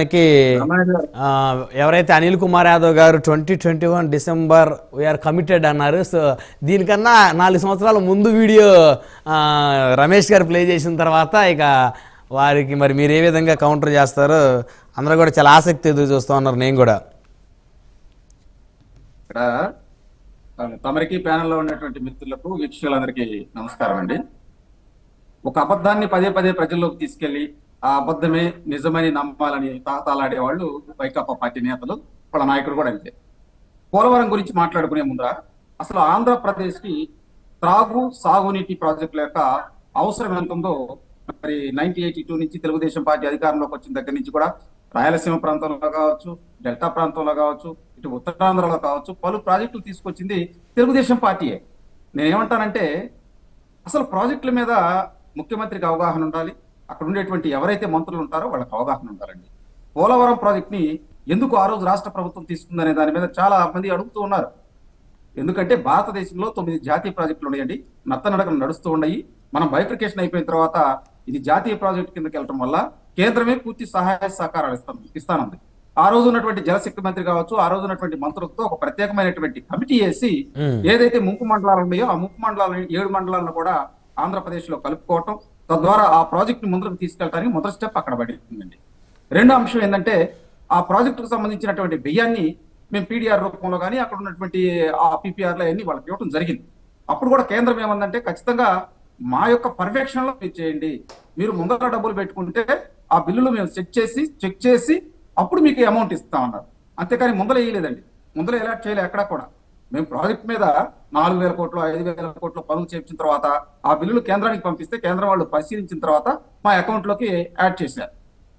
మనకి ఎవరైతే అనిల్ కుమార్ యాదవ్ గారు twenty twenty one December we are committed అన్నారు. సో దీనికన్నా నాలుగు సంవత్సరాల ముందు వీడియో రమేష్ గారు ప్లే చేసిన తర్వాత ఇక వారికి మరి మీరు ఏ విధంగా కౌంటర్ చేస్తారో అందరూ కూడా చాలా ఆసక్తి ఎదురు చూస్తూ ఉన్నారు నేను కూడా. ఇక్కడ ఆ, తమరికి ప్యానెల్లో ఉన్నటువంటి మిత్రులకు వీక్షకులందరికీ నమస్కారం అండి. ఒక అబద్ధాన్ని పదే పదే ప్రజల్లోకి తీసుకెళ్ళి ఆ అబద్ధమే నిజమని నమ్మాలని తాతాలాడే వాళ్ళు వైకాపా పార్టీ నేతలు వాళ్ళ నాయకుడు కూడా అంతే. పోలవరం గురించి మాట్లాడుకునే ముందర అసలు ఆంధ్రప్రదేశ్కి త్రాగు సాగునీటి ప్రాజెక్టుల యొక్క అవసరం ఎంత ఉందో మరి నైన్టీ ఎయిటీ టూ నుంచి తెలుగుదేశం పార్టీ అధికారంలోకి వచ్చిన దగ్గర నుంచి కూడా రాయలసీమ ప్రాంతంలో కావచ్చు డెల్టా ప్రాంతంలో కావచ్చు ఇటు ఉత్తరాంధ్రలో కావచ్చు పలు ప్రాజెక్టులు తీసుకొచ్చింది తెలుగుదేశం పార్టీయే. నేనేమంటానంటే అసలు ప్రాజెక్టుల మీద ముఖ్యమంత్రికి అవగాహన ఉండాలి అక్కడ ఉండేటువంటి ఎవరైతే మంత్రులు ఉంటారో వాళ్ళకి అవగాహన ఉండాలండి. పోలవరం ప్రాజెక్ట్ని ఎందుకు ఆ రోజు రాష్ట్ర ప్రభుత్వం తీసుకుందనే దాని మీద చాలా మంది అడుగుతూ ఉన్నారు. ఎందుకంటే భారతదేశంలో తొమ్మిది జాతీయ ప్రాజెక్టులు ఉన్నాయండి. నత్తనడకలు నడుస్తూ ఉన్నాయి. మనం బైఫికేషన్ అయిపోయిన తర్వాత ఇది జాతీయ ప్రాజెక్టు కిందకి వెళ్ళడం వల్ల కేంద్రమే పూర్తి సహాయ సహకారాలు ఇస్తాం ఇస్తానంది. ఆ రోజు ఉన్నటువంటి జలశక్తి మంత్రి కావచ్చు ఆ రోజు ఉన్నటువంటి మంత్రులతో ఒక ప్రత్యేకమైనటువంటి కమిటీ వేసి. ఏదైతే ముంపు మండలాలు ఉన్నాయో ఆ ముంపు మండలాలను ఏడు మండలాలను కూడా ఆంధ్రప్రదేశ్లో కలుపుకోవటం తద్వారా ఆ ప్రాజెక్ట్ ముందుకు తీసుకెళ్ళడానికి మొదటి స్టెప్ అక్కడ పడిందండి. రెండో అంశం ఏంటంటే ఆ ప్రాజెక్టుకు సంబంధించినటువంటి బియ్యాన్ని మేము పీడిఆర్ రూపంలో కానీ అక్కడ ఉన్నటువంటి ఆ పీపీఆర్ అన్ని వాళ్ళకి ఇవ్వడం జరిగింది. అప్పుడు కూడా కేంద్రం ఏమందంటే ఖచ్చితంగా మా యొక్క పర్యవేక్షణలో మీరు చేయండి. మీరు ముందర డబ్బులు పెట్టుకుంటే ఆ బిల్లులు మేము చెక్ చేసి చెక్ చేసి అప్పుడు మీకు అమౌంట్ ఇస్తామన్నారు. అంతేకాని ముందర వేయలేదండి ముందర ఎలా చేయలేదు ఎక్కడా కూడా. మేము ప్రాజెక్ట్ మీద నాలుగు వేల కోట్లు ఐదు వేల కోట్లు పనులు చేయించిన తర్వాత ఆ బిల్లులు కేంద్రానికి పంపిస్తే కేంద్రం వాళ్ళు పరిశీలించిన తర్వాత మా అకౌంట్లోకి యాడ్ చేశారు.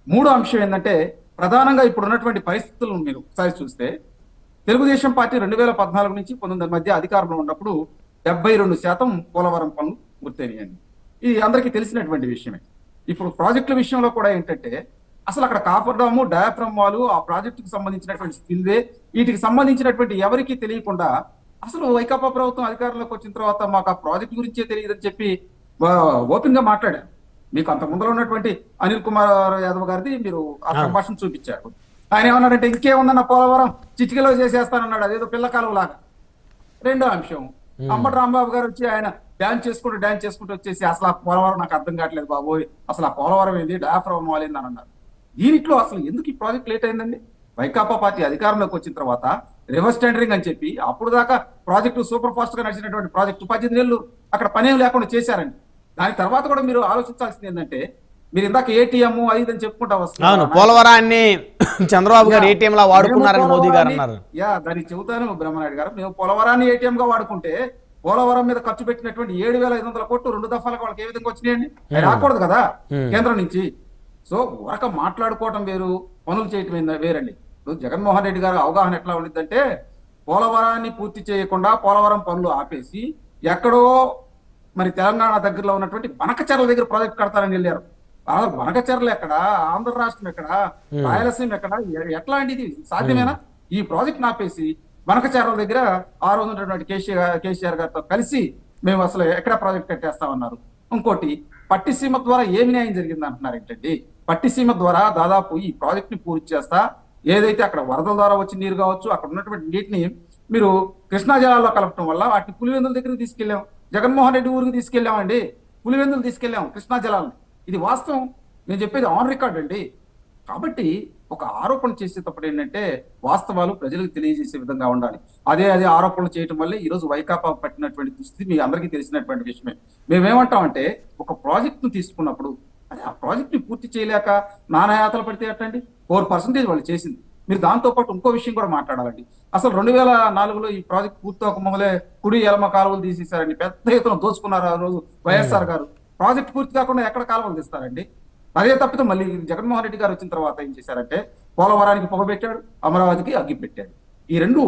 మూడో అంశం ఏంటంటే ప్రధానంగా ఇప్పుడు ఉన్నటువంటి పరిస్థితులను మీరు ఒకసారి చూస్తే తెలుగుదేశం పార్టీ రెండు వేల పద్నాలుగు నుంచి పంతొమ్మిది మధ్య అధికారంలో ఉన్నప్పుడు డెబ్బై రెండు శాతం పోలవరం పనులు గుర్తయినాయండి ఇది అందరికీ తెలిసినటువంటి విషయమే. ఇప్పుడు ప్రాజెక్టుల విషయంలో కూడా ఏంటంటే అసలు అక్కడ కాపర్ డాము డయాఫ్రమ్ వాలు ఆ ప్రాజెక్టుకు సంబంధించినటువంటి స్పిల్వే వీటికి సంబంధించినటువంటి ఎవరికీ తెలియకుండా అసలు వైకాపా ప్రభుత్వం అధికారంలోకి వచ్చిన తర్వాత మాకు ఆ ప్రాజెక్ట్ గురించే తెలియదని చెప్పి ఓపెన్గా మాట్లాడారు. మీకు అంత ముందర ఉన్నటువంటి అనిల్ కుమార్ యాదవ్ గారిది మీరు ఆ సంభాషణ చూపించారు. ఆయన ఏమన్నారంటే ఇంకేముందన్న పోలవరం? చిటికలో చేసేస్తానన్నాడు అదేదో పిల్లకాలం లాగా. రెండో అంశం. అంబటి రాంబాబు గారు వచ్చి ఆయన డాన్స్ చేసుకుంటూ డాన్స్ చేసుకుంటూ వచ్చేసి అసలు ఆ పోలవరం నాకు అర్థం కావట్లేదు బాబోయ్. అసలు ఆ పోలవరం ఏంది? డయాఫ్రమ్ వాలింది అని అన్నారు. దీంట్లో అసలు ఎందుకు ఈ ప్రాజెక్ట్ లేట్ అయిందండి? వైకాపా పార్టీ అధికారంలోకి వచ్చిన తర్వాత రివర్స్ టెండరింగ్ అని చెప్పి అప్పుడు దాకా ప్రాజెక్టు సూపర్ ఫాస్ట్గా నడిచినటువంటి ప్రాజెక్టు పద్దెనిమిది నెలలు అక్కడ పనేం లేకుండా చేశారండి. దాని తర్వాత కూడా మీరు ఆలోచించాల్సింది ఏంటంటే మీరు ఇందాక ఏటీఎం ఐదు అని చెప్పుకుంటా వస్తున్నారు? పోలవరాన్ని చంద్రబాబు గారు ఏటీఎం లా వాడుకున్నారని మోదీ గారు అన్నారు. యా దానికి చెబుతాను బ్రహ్మనాయుడు గారు. మేము పోలవరాన్ని ఏటీఎం గా వాడుకుంటే పోలవరం మీద ఖర్చు పెట్టినటువంటి ఏడు వేల ఐదు వందల కోట్లు రెండు దఫాలకు వాళ్ళకి ఏ విధంగా వచ్చినాయండి? రాకూడదు కదా. కేంద్రం నుంచి. సో వరక మాట్లాడుకోవటం వేరు పనులు చేయటం వేరండి. ఇప్పుడు జగన్మోహన్ రెడ్డి గారు అవగాహన ఎట్లా ఉండిద్దంటే పోలవరాన్ని పూర్తి చేయకుండా పోలవరం పనులు ఆపేసి ఎక్కడో మరి తెలంగాణ దగ్గరలో ఉన్నటువంటి బనకచెర్ల దగ్గర ప్రాజెక్ట్ కడతారని వెళ్ళారు. బనకచెర్ల ఎక్కడ ఆంధ్ర రాష్ట్రం ఎక్కడ రాయలసీమ ఎక్కడ ఎట్లాంటిది సాధ్యమేనా? ఈ ప్రాజెక్ట్ ఆపేసి బనకచెర్ల దగ్గర ఆ రోజు ఉన్నటువంటి కేసీఆర్ కేసీఆర్ గారితో కలిసి మేము అసలు ఎక్కడ ప్రాజెక్ట్ కట్టేస్తామన్నారు? ఇంకోటి పట్టిసీమ ద్వారా ఏమి న్యాయం జరిగింది అంటున్నారు ఏంటండి? పట్టిసీమ ద్వారా దాదాపు ఈ ప్రాజెక్ట్ని పూర్తి చేస్తా ఏదైతే అక్కడ వరదల ద్వారా వచ్చిన నీరు కావచ్చు అక్కడ ఉన్నటువంటి నీటిని మీరు కృష్ణా జలాల్లో కలపడం వల్ల వాటిని పులివెందుల దగ్గరికి తీసుకెళ్ళాం. జగన్మోహన్ రెడ్డి ఊరికి తీసుకెళ్ళామండి పులివెందులు తీసుకెళ్ళాం కృష్ణా జలాలను. ఇది వాస్తవం. నేను చెప్పేది ఆన్ రికార్డ్ అండి. కాబట్టి ఒక ఆరోపణ చేసేటప్పుడు ఏంటంటే వాస్తవాలు ప్రజలకు తెలియజేసే విధంగా ఉండాలి. అదే అదే ఆరోపణలు చేయటం వల్లే ఈ రోజు వైకాపా పట్టినటువంటి దుస్థితి మీ అందరికీ తెలిసినటువంటి విషయమే. మేమేమంటామంటే ఒక ప్రాజెక్ట్ను తీసుకున్నప్పుడు అదే ఆ ప్రాజెక్ట్ని పూర్తి చేయలేక నానాయాతలు పడితే అట్టండి ఫోర్ పర్సెంటేజ్ వాళ్ళు చేసింది. మీరు దాంతో పాటు ఇంకో విషయం కూడా మాట్లాడాలండి. అసలు రెండు వేల నాలుగులో ఈ ప్రాజెక్ట్ పూర్తి ఒక మొదలే కుడి ఎలమ కాలువలు తీసేశారండి. పెద్ద ఎత్తున దోచుకున్నారు ఆ రోజు వైఎస్ఆర్ గారు. ప్రాజెక్ట్ పూర్తి కాకుండా ఎక్కడ కాలువలు తీస్తారండి? అదే తప్పితే మళ్ళీ జగన్మోహన్ రెడ్డి గారు వచ్చిన తర్వాత ఏం చేశారంటే పోలవరానికి పొగ పెట్టాడు అమరావతికి అగ్గి పెట్టాడు. ఈ రెండు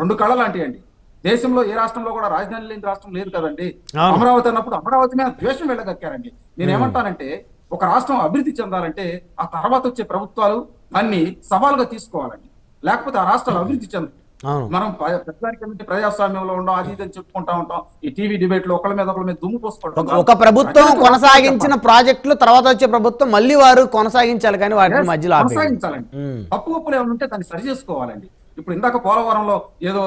రెండు కళ లాంటివి అండి దేశంలో ఏ రాష్ట్రంలో కూడా రాజధాని లేని రాష్ట్రం లేదు కదండి. అమరావతి అన్నప్పుడు అమరావతి మీద ద్వేషం వెళ్ళగక్కారండి. నేను ఏమంటానంటే ఒక రాష్ట్రం అభివృద్ధి చెందాలంటే ఆ తర్వాత వచ్చే ప్రభుత్వాలు దాన్ని సవాలుగా తీసుకోవాలండి. లేకపోతే ఆ రాష్ట్రాలు అభివృద్ధి చెంద మనం ప- ప్రతిదానికి ఏంటంటే ప్రజాస్వామ్యంలో ఉండం అది ఇది అని చెప్పుకుంటా ఉంటాం. ఈ టీవీ డిబేట్లో ఒకళ్ళ మీద ఒకళ్ళ మీద దుమ్ము పోసుకోవడం ఒక- ప్రభుత్వం కొనసాగించిన ప్రాజెక్టులు తర్వాత వచ్చే ప్రభుత్వం మళ్ళీ వారు కొనసాగించాలి కానీ Yes, మధ్యలో కొనసాగించాలండి. తప్పు ఒప్పులు ఏమైనా ఉంటే దాన్ని సరి చేసుకోవాలండి. ఇప్పుడు ఇందాక పోలవరంలో ఏదో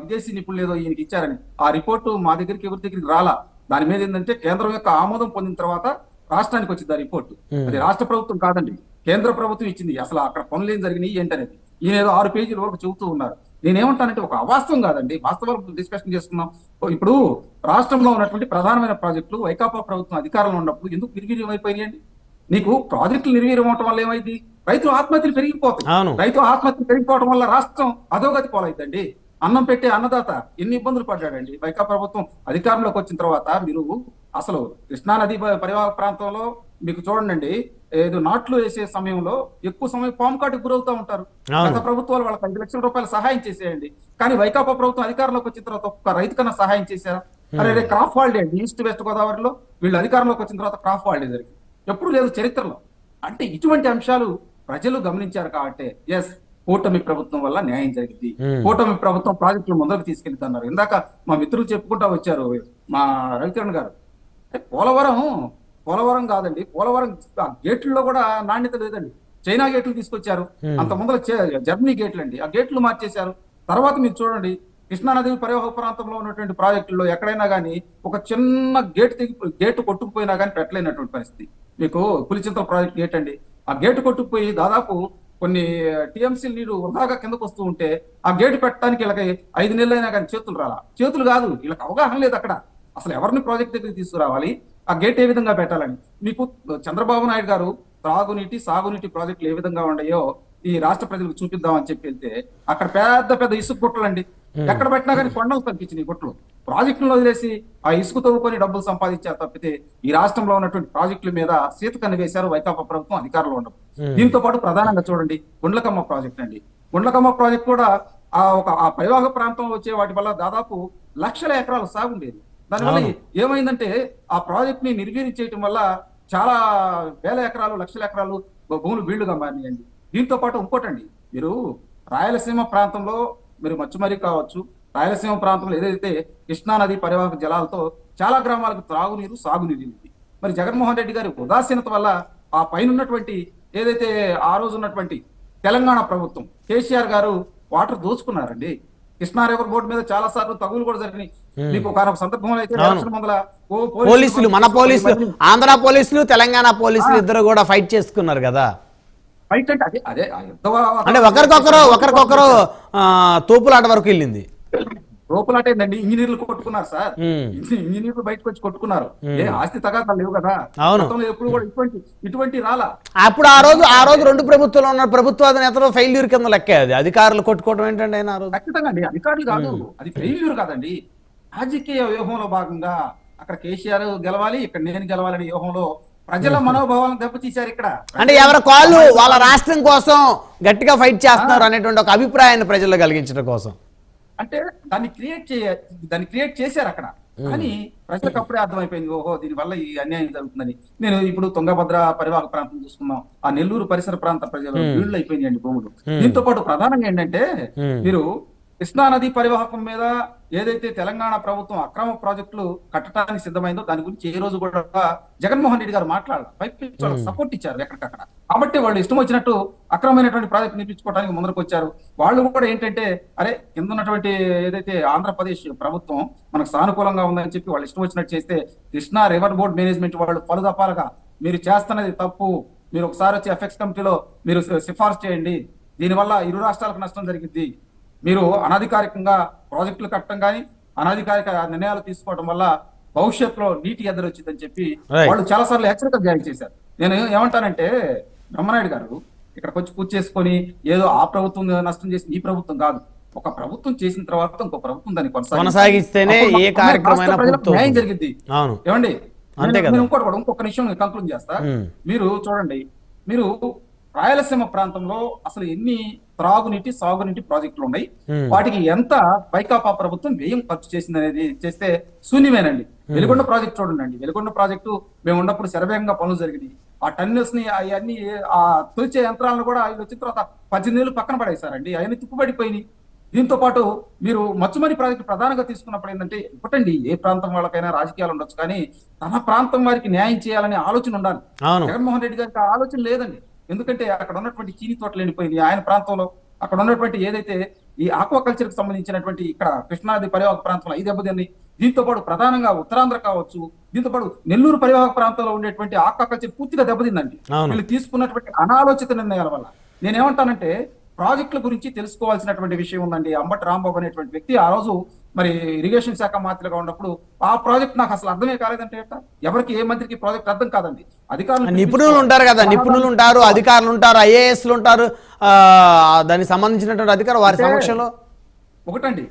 విదేశీ నిపుణులు ఏదో ఈయనకి ఇచ్చారని. ఆ రిపోర్టు మా దగ్గరికి ఎవరి దగ్గరికి రాలా? దాని మీద ఏంటంటే కేంద్రం యొక్క ఆమోదం పొందిన తర్వాత రాష్ట్రానికి వచ్చింది ఆ రిపోర్టు. అది రాష్ట్ర ప్రభుత్వం కాదండి. కేంద్ర ప్రభుత్వం ఇచ్చింది. అసలు అక్కడ పనులు ఏం జరిగినాయి ఏంటనేది. ఈయన ఏదో ఆరు పేజీల వరకు చెబుతూ ఉన్నారు. నేనేమంటానంటే ఒక అవాస్తవం కాదండి. వాస్తవాలు డిస్కషన్ చేసుకున్నాం ఇప్పుడు రాష్ట్రంలో ఉన్నటువంటి ప్రధానమైన ప్రాజెక్టులు వైకాపా ప్రభుత్వం అధికారంలో ఉన్నప్పుడు ఎందుకు నిర్వీర్యం అయిపోయినాయండి? నీకు ప్రాజెక్టులు నిర్వీర్యం అవటం వల్ల ఏమైంది? రైతుల ఆత్మహత్యలు పెరిగిపోతాయి. రైతు ఆత్మహత్య పెరిగిపోవడం వల్ల రాష్ట్రం అధోగతి పాలైందండి అన్నం పెట్టే అన్నదాత ఎన్ని ఇబ్బందులు పడ్డాడండి? వైకా ప్రభుత్వం అధికారంలోకి వచ్చిన తర్వాత మీరు అసలు కృష్ణా నది ప- పరివాహక ప్రాంతంలో మీకు చూడండి ఏదో నాట్లు వేసే సమయంలో ఎక్కువ సమయం పాము కాటుకు గురవుతూ ఉంటారు. గత ప్రభుత్వాలు వాళ్ళకి ఐదు లక్షల రూపాయలు సహాయం చేసేయండి. కానీ వైకాపా ప్రభుత్వం అధికారంలోకి వచ్చిన తర్వాత ఒక్క రైతు కన్నా సహాయం చేశారా? అరే రే క్రాప్ ఈస్ట్ వెస్ట్ గోదావరిలో వీళ్ళు అధికారంలోకి వచ్చిన తర్వాత క్రాప్ హాలిడే జరిగింది. ఎప్పుడు లేదు చరిత్రలో. అంటే ఇటువంటి అంశాలు ప్రజలు గమనించారు కాబట్టి ఎస్ కూటమి ప్రభుత్వం వల్ల న్యాయం జరిగింది. కూటమి ప్రభుత్వం ప్రాజెక్టులు ముందరకు తీసుకెళ్తున్నారు ఇందాక మా మిత్రులు చెప్పుకుంటా వచ్చారు మా రవికిరణ్ గారు. పోలవరం పోలవరం కాదండి. పోలవరం గేట్లలో కూడా నాణ్యత లేదండి. చైనా గేట్లు తీసుకొచ్చారు. అంత ముందర జర్మనీ గేట్లు అండి ఆ గేట్లు మార్చేశారు. తర్వాత మీరు చూడండి కృష్ణానది పరివాహక ప్రాంతంలో ఉన్నటువంటి ప్రాజెక్టుల్లో ఎక్కడైనా కానీ ఒక చిన్న గేట్ తెగి గేట్ కొట్టుకుపోయినా కానీ పెట్టలేనటువంటి పరిస్థితి. మీకు పులిచింతల ప్రాజెక్ట్ గేట్ అండి. ఆ గేట్ కొట్టుకుపోయి దాదాపు కొన్ని టీఎంసీ నీరు వృధాగా కిందకు వస్తూ ఉంటే ఆ గేటు పెట్టడానికి వీళ్ళకి ఐదు నెలలు అయినా కానీ చేతులు రాలా. చేతులు కాదు వీళ్ళకి అవగాహన లేదు అక్కడ. అసలు ఎవరిని ప్రాజెక్ట్ దగ్గరికి తీసుకురావాలి? ఆ గేట్ ఏ విధంగా పెట్టాలని? మీకు చంద్రబాబు నాయుడు గారు త్రాగునీటి సాగునీటి ప్రాజెక్టులు ఏ విధంగా ఉన్నాయో ఈ రాష్ట్ర ప్రజలకు చూపిద్దామని చెప్పి వెళ్తే అక్కడ పెద్ద పెద్ద ఇసుక గుట్టలండి. ఎక్కడ పెట్టినా కానీ కొండలు తగ్గించినాయి గుట్టలు. ప్రాజెక్టులను వదిలేసి ఆ ఇసుక తవ్వుకొని డబ్బులు సంపాదించారు తప్పితే ఈ రాష్ట్రంలో ఉన్నటువంటి ప్రాజెక్టుల మీద సీత కన్ను వేశారు వైకాపా ప్రభుత్వం అధికారంలో ఉన్నప్పుడు దీంతో పాటు ప్రధానంగా చూడండి గుండ్లకమ్మ ప్రాజెక్ట్ అండి. గుండ్లకమ్మ ప్రాజెక్ట్ కూడా ఆ ఒక ఆ పరివాహక ప్రాంతంలో వచ్చే వాటి వల్ల దాదాపు లక్షల ఎకరాలు సాగు ఉండేది దానివల్ల ఏమైందంటే ఆ ప్రాజెక్ట్ని నిర్వీర్యం చేయటం వల్ల చాలా వేల ఎకరాలు లక్షల ఎకరాలు భూములు బీళ్ళుగా మారినాయండి దీంతో పాటు ఇంకోటండి. మీరు రాయలసీమ ప్రాంతంలో మీరు మచ్చుమరి కావచ్చు రాయలసీమ ప్రాంతంలో ఏదైతే కృష్ణా నది పరివాహక జలాలతో చాలా గ్రామాలకు త్రాగునీరు సాగునీరు ఉంది. మరి జగన్మోహన్ రెడ్డి గారి ఉదాసీనత వల్ల ఆ పైన ఉన్నటువంటి ఏదైతే ఆ రోజు ఉన్నటువంటి తెలంగాణ ప్రభుత్వం కేసీఆర్ గారు వాటర్ దోచుకున్నారండి. కృష్ణా రివర్ బోర్డు మీద చాలా సార్లు తగులు కూడా జరిగినాయి. మీకు ఒక సందర్భంలో అయితే పోలీసులు మన పోలీసులు ఆంధ్ర పోలీసులు తెలంగాణ పోలీసులు ఇద్దరు కూడా ఫైట్ చేసుకున్నారు కదా. ఫైట్ అంటే అదే అదే అంటే ఒకరికొకరు ఒకరికొకరు ఆ, తోపులాట వరకు వెళ్ళింది. లోపలంటే ఏంటండి ఇంజనీర్లు కొట్టుకున్నారు సార్. ఇంజనీర్లు బయటకు వచ్చి కొట్టుకున్నారు ఏ ఆస్తి తగాదాలు లేవు కదా. ఎప్పుడు కూడా ఇటువంటి ఇటువంటి రాలా? అప్పుడు ఆ రోజు ఆ రోజు రెండు ప్రభుత్వాలు ఉన్న ప్రభుత్వాధినేతలు ఫెయిల్యూర్ కింద లెక్క అది. అధికారులు కొట్టుకోవడం ఏంటంటే ఆయన రోజు? ఖచ్చితంగా అండి అధికారులు కాదు. అది ఫెయిల్యూర్ కాదండి. రాజకీయ వ్యూహంలో భాగంగా అక్కడ కేసీఆర్ గెలవాలి ఇక్కడ నేను గెలవాలనే వ్యూహంలో ప్రజల మనోభావాలను దెబ్బతీశారు ఇక్కడ. అంటే ఎవరి కాళ్ళు వాళ్ళ రాష్ట్రం కోసం గట్టిగా ఫైట్ చేస్తున్నారు అనేటువంటి ఒక అభిప్రాయాన్ని ప్రజల్లో కలిగించడం కోసం. అంటే దాన్ని క్రియేట్ చేయ దాన్ని క్రియేట్ చేశారు అక్కడ. కానీ ప్రజలకు అప్పుడే అర్థమైపోయింది ఓహో దీని వల్ల ఈ అన్యాయం జరుగుతుందని. నేను ఇప్పుడు తుంగభద్ర పరివాహక ప్రాంతం చూసుకున్నాం ఆ నెల్లూరు పరిసర ప్రాంత ప్రజలు వీళ్ళు అయిపోయినాయండి భూములు. దీంతో పాటు ప్రధానంగా ఏంటంటే. మీరు కృష్ణా నది పరివాహకం మీద ఏదైతే తెలంగాణ ప్రభుత్వం అక్రమ ప్రాజెక్టులు కట్టడానికి సిద్ధమైందో దాని గురించి ఏ రోజు కూడా జగన్మోహన్ రెడ్డి గారు మాట్లాడారు. పైకి సపోర్ట్ ఇచ్చారు ఎక్కడికక్కడ. కాబట్టి వాళ్ళు ఇష్టం వచ్చినట్టు అక్రమమైనటువంటి ప్రాజెక్ట్ నిర్మించుకోవడానికి ముందరకు వచ్చారు. వాళ్ళు కూడా ఏంటంటే అరే కింద ఉన్నటువంటి ఏదైతే ఆంధ్రప్రదేశ్ ప్రభుత్వం మనకు సానుకూలంగా ఉందని చెప్పి వాళ్ళు ఇష్టం వచ్చినట్టు చేస్తే కృష్ణా రివర్ బోర్డ్ మేనేజ్మెంట్ వాళ్ళు పలుదపాలుగా మీరు చేస్తున్నది తప్పు మీరు ఒకసారి వచ్చి ఎఫెక్స్ కమిటీలో మీరు సిఫార్సు చేయండి. దీనివల్ల ఇరు రాష్ట్రాలకు నష్టం జరిగింది మీరు అనధికారికంగా ప్రాజెక్టులు కట్టడం కానీ అనధికారిక నిర్ణయాలు తీసుకోవడం వల్ల భవిష్యత్తులో నీటి ఎద్దరు వచ్చిందని చెప్పి. వాళ్ళు చాలా సార్లు హెచ్చరికలు జారీ చేశారు నేను ఏమంటానంటే బ్రహ్మనాయుడు గారు ఇక్కడికి వచ్చి పూర్తి చేసుకొని ఏదో ఆ ప్రభుత్వం నష్టం చేసి ఈ ప్రభుత్వం కాదు ఒక ప్రభుత్వం చేసిన తర్వాత ఇంకో ప్రభుత్వం దాన్ని. కొనసాగిస్తేనే ఏ. న్యాయం జరిగింది ఏమండి ఇంకోటి కూడా ఇంకొక నిమిషం కంక్లూడ్ చేస్తా. మీరు చూడండి మీరు రాయలసీమ ప్రాంతంలో అసలు ఎన్ని త్రాగునీటి సాగునీటి ప్రాజెక్టులు ఉన్నాయి. వాటికి ఎంత వైకాపా ప్రభుత్వం వ్యయం ఖర్చు చేసింది అనేది చేస్తే శూన్యమేనండి. వెలుగొండ ప్రాజెక్ట్ చూడండి వెలుగొండ ప్రాజెక్టు మేము ఉన్నప్పుడు శరవేగంగా పనులు జరిగినాయి. ఆ టన్నెల్స్ని అవన్నీ ఆ తొలిచే యంత్రాలను కూడా ఆయన వచ్చిన తర్వాత పద్దెనిమిది నెలలు పక్కన పడేశారండి. అవన్నీ తిప్పుబడిపోయినాయి. దీంతో పాటు మీరు మచ్చుమరి ప్రాజెక్టు ప్రధానంగా తీసుకున్నప్పుడు ఏంటంటే ఒకటండి ఏ ప్రాంతం వాళ్ళకైనా రాజకీయాలు ఉండొచ్చు కానీ తన ప్రాంతం వారికి న్యాయం చేయాలనే ఆలోచన ఉండాలి. జగన్మోహన్ రెడ్డి గారికి ఆలోచన లేదండి. ఎందుకంటే అక్కడ ఉన్నటువంటి చీని తోటలు ఎండిపోయింది ఆయన ప్రాంతంలో అక్కడ ఉన్నటువంటి ఏదైతే ఈ ఆక్వాకల్చర్కి సంబంధించినటువంటి ఇక్కడ కృష్ణానది పరివాహక ప్రాంతంలో ఐదు దెబ్బతింది దీంతో పాటు ప్రధానంగా ఉత్తరాంధ్ర కావచ్చు దీంతో పాటు నెల్లూరు పరివాహక ప్రాంతంలో ఉండేటువంటి ఆక్వాకల్చర్ పూర్తిగా దెబ్బతిందండి. వీళ్ళు తీసుకున్నటువంటి అనాలోచిత నిర్ణయాల వల్ల. నేనేమంటానంటే ప్రాజెక్టుల గురించి తెలుసుకోవాల్సినటువంటి విషయం ఉందండి. అంబటి రాంబాబు అనేటువంటి వ్యక్తి ఆ రోజు మరి ఇరిగేషన్ శాఖ మంత్రిగా ఉన్నప్పుడు ఆ ప్రాజెక్ట్ నాకు అసలు అర్థమే కాలేదంటే? ఎవరికి ఏ మంత్రికి ప్రాజెక్ట్ అర్థం కాదండి. అధికారులు నిపుణులు ఉంటారు కదా నిపుణులు ఉంటారు అధికారులు ఉంటారు ఐఏఎస్లు ఉంటారు దానికి సంబంధించినటువంటి అధికారులు వారి సమక్షంలో? ఒకటండి.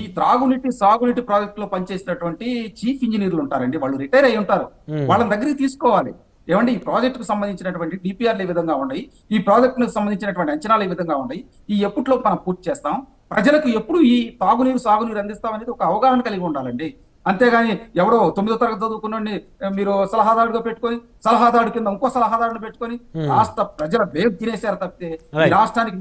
ఈ త్రాగునీటి సాగునీటి ప్రాజెక్ట్లో పనిచేసినటువంటి చీఫ్ ఇంజనీర్లు ఉంటారండి వాళ్ళు రిటైర్ అయి ఉంటారు. మ్మ్. వాళ్ళని దగ్గరికి తీసుకోవాలి. ఏమండి ఈ ప్రాజెక్ట్కు సంబంధించినటువంటి డిపిఆర్లు ఈ విధంగా ఉన్నాయి? ఈ ప్రాజెక్ట్కు సంబంధించినటువంటి అంచనాలు ఈ విధంగా ఉన్నాయి? ఈ ఎప్పట్లో మనం పూర్తి చేస్తాం? ప్రజలకు ఎప్పుడు ఈ తాగునీరు సాగునీరు అందిస్తాం అనేది ఒక అవగాహన కలిగి ఉండాలండి అంతేగాని ఎవడో తొమ్మిదో తరగతి చదువుకున్న మీరు సలహాదారుగా పెట్టుకొని సలహాదారు కింద ఇంకో సలహాదారుని పెట్టుకొని రాష్ట్ర ప్రజల వేవ్ తినేశారు తప్పితే. రాష్ట్రానికి